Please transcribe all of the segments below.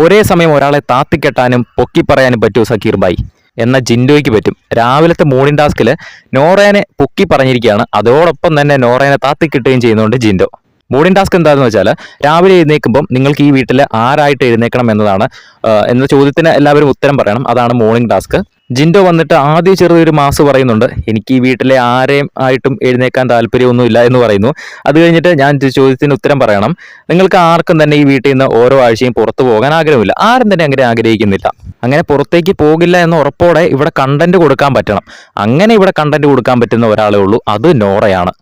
ഒരേ സമയം ഒരാളെ താത്തിക്കെട്ടാനും പൊക്കി പറയാനും പറ്റൂ സക്കീർ ബായി എന്ന ജിൻഡോയ്ക്ക് പറ്റും. രാവിലത്തെ മോർണിംഗ് ടാസ്കിൽ നോറേനെ പൊക്കി പറഞ്ഞിരിക്കുകയാണ്. അതോടൊപ്പം തന്നെ നോറേനെ താത്തിക്കിട്ടുകയും ചെയ്യുന്നുണ്ട് ജിൻഡോ. മോർണിംഗ് ടാസ്ക് എന്താണെന്ന് വെച്ചാൽ രാവിലെ എഴുന്നേൽക്കുമ്പം നിങ്ങൾക്ക് ഈ വീട്ടിൽ ആരായിട്ട് എഴുന്നേക്കണം എന്നതാണ് എന്ന ചോദ്യത്തിന് എല്ലാവരും ഉത്തരം പറയണം. അതാണ് മോർണിംഗ് ടാസ്ക് ജിൻഡോ വന്നിട്ട് ആദ്യം ചെറിയൊരു മാസ് പറയുന്നുണ്ട്. എനിക്ക് ഈ വീട്ടിലെ ആരെയും ആയിട്ടും എഴുന്നേക്കാൻ താല്പര്യമൊന്നുമില്ല എന്ന് പറയുന്നു. അത് കഴിഞ്ഞിട്ട് ഞാൻ ചോദ്യത്തിന് ഉത്തരം പറയണം. നിങ്ങൾക്ക് ആർക്കും തന്നെ ഈ വീട്ടിൽ നിന്ന് ഓരോ ആഴ്ചയും പുറത്തു പോകാൻ ആഗ്രഹമില്ല. ആരും തന്നെ അങ്ങനെ ആഗ്രഹിക്കുന്നില്ല. അങ്ങനെ പുറത്തേക്ക് പോകില്ല എന്ന ഉറപ്പോടെ ഇവിടെ കണ്ടന്റ് കൊടുക്കാൻ പറ്റണം. അങ്ങനെ ഇവിടെ കണ്ടന്റ് കൊടുക്കാൻ പറ്റുന്ന ഒരാളേ ഉള്ളൂ. അത് നോറയാണ്.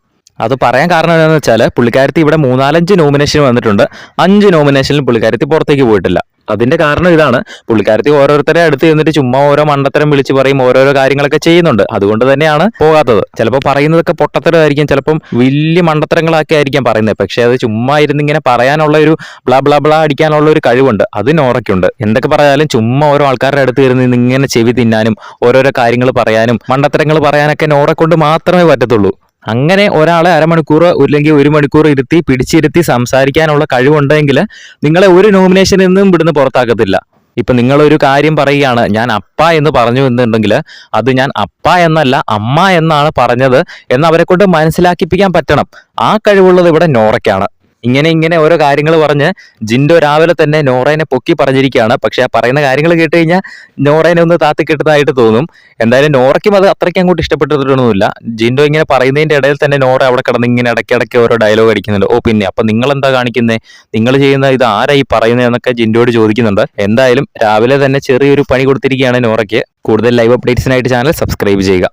അത് പറയാൻ കാരണം എന്താണെന്ന് വെച്ചാൽ പുള്ളിക്കാരത്തി ഇവിടെ മൂന്നാലഞ്ച് നോമിനേഷൻ വന്നിട്ടുണ്ട്. അഞ്ച് നോമിനേഷനിൽ പുള്ളിക്കാരത്തി പുറത്തേക്ക് പോയിട്ടില്ല. അതിന്റെ കാരണം ഇതാണ്. പുള്ളിക്കാരത്തി ഓരോരുത്തരെ അടുത്ത് ചെന്നിട്ട് ചുമ്മാ ഓരോ മണ്ടത്തരം വിളിച്ച് പറയും ഓരോരോ കാര്യങ്ങളൊക്കെ ചെയ്യുന്നുണ്ട്. അതുകൊണ്ട് തന്നെയാണ് പോകാത്തത്. ചിലപ്പോൾ പറയുന്നതൊക്കെ പൊട്ടത്തരമായിരിക്കും ചിലപ്പം വലിയ മണ്ടത്തരങ്ങളൊക്കെ ആയിരിക്കാം പറയുന്നത്. പക്ഷേ അത് ചുമ്മാ ഇരുന്ന് ഇങ്ങനെ പറയാനുള്ള ഒരു ബ്ലാ ബ്ലാ ബ്ലാ അടിക്കാനുള്ള ഒരു കഴിവുണ്ട്. അത് നോറയ്ക്കുണ്ട് എന്തൊക്കെ പറയാലും ചുമ്മാ ഓരോ ആൾക്കാരുടെ അടുത്ത് ഇരുന്ന് ഇങ്ങനെ ചെവി തിന്നാനും ഓരോരോ കാര്യങ്ങൾ പറയാനും മണ്ടത്തരങ്ങൾ പറയാനൊക്കെ നോറെ കൊണ്ട് മാത്രമേ പറ്റത്തുള്ളൂ. അങ്ങനെ ഒരാളെ അരമണിക്കൂർ അല്ലെങ്കിൽ ഒരു മണിക്കൂർ ഇരുത്തി പിടിച്ചിരുത്തി സംസാരിക്കാനുള്ള കഴിവുണ്ടെങ്കിൽ നിങ്ങളെ ഒരു നോമിനേഷനിൽ നിന്നും ഇവിടുന്ന് പുറത്താക്കത്തില്ല. ഇപ്പൊ നിങ്ങളൊരു കാര്യം പറയുകയാണ് ഞാൻ അപ്പ എന്ന് പറഞ്ഞു എന്നുണ്ടെങ്കിൽ അത് ഞാൻ അപ്പ എന്നല്ല അമ്മ എന്നാണ് പറഞ്ഞത് എന്ന് അവരെ കൊണ്ട് മനസ്സിലാക്കിപ്പിക്കാൻ പറ്റണം. ആ കഴിവുള്ളത് ഇവിടെ നോറയ്ക്കാണ്. ഇങ്ങനെ ഇങ്ങനെ ഓരോ കാര്യങ്ങൾ പറഞ്ഞ് ജിൻഡോ രാവിലെ തന്നെ നോറേനെ പൊക്കി പറഞ്ഞിരിക്കുകയാണ്. പക്ഷെ ആ പറയുന്ന കാര്യങ്ങൾ കേട്ട് കഴിഞ്ഞാൽ നോറേനെ ഒന്ന് താത്തി കിട്ടുന്നതായിട്ട് തോന്നും. എന്തായാലും നോറയ്ക്കും അത് അത്രയ്ക്ക് അങ്ങോട്ട് ഇഷ്ടപ്പെട്ടിട്ടൊന്നുമില്ല. ജിൻഡോ ഇങ്ങനെ പറയുന്നതിന്റെ ഇടയിൽ തന്നെ നോറ അവിടെ കിടന്ന് ഇങ്ങനെ ഇടയ്ക്കിടയ്ക്ക് ഓരോ ഡയലോഗ് അടിക്കുന്നുണ്ട്. ഓ പിന്നെ അപ്പം നിങ്ങൾ എന്താ കാണിക്കുന്നത് നിങ്ങൾ ചെയ്യുന്ന ഇത് ആരായി പറയുന്നത് എന്നൊക്കെ ജിൻഡോയോട് ചോദിക്കുന്നുണ്ട്. എന്തായാലും രാവിലെ തന്നെ ചെറിയൊരു പണി കൊടുത്തിരിക്കുകയാണ് നോറയ്ക്ക്. കൂടുതൽ ലൈവ് അപ്ഡേറ്റ്സിനായിട്ട് ചാനൽ സബ്സ്ക്രൈബ് ചെയ്യുക.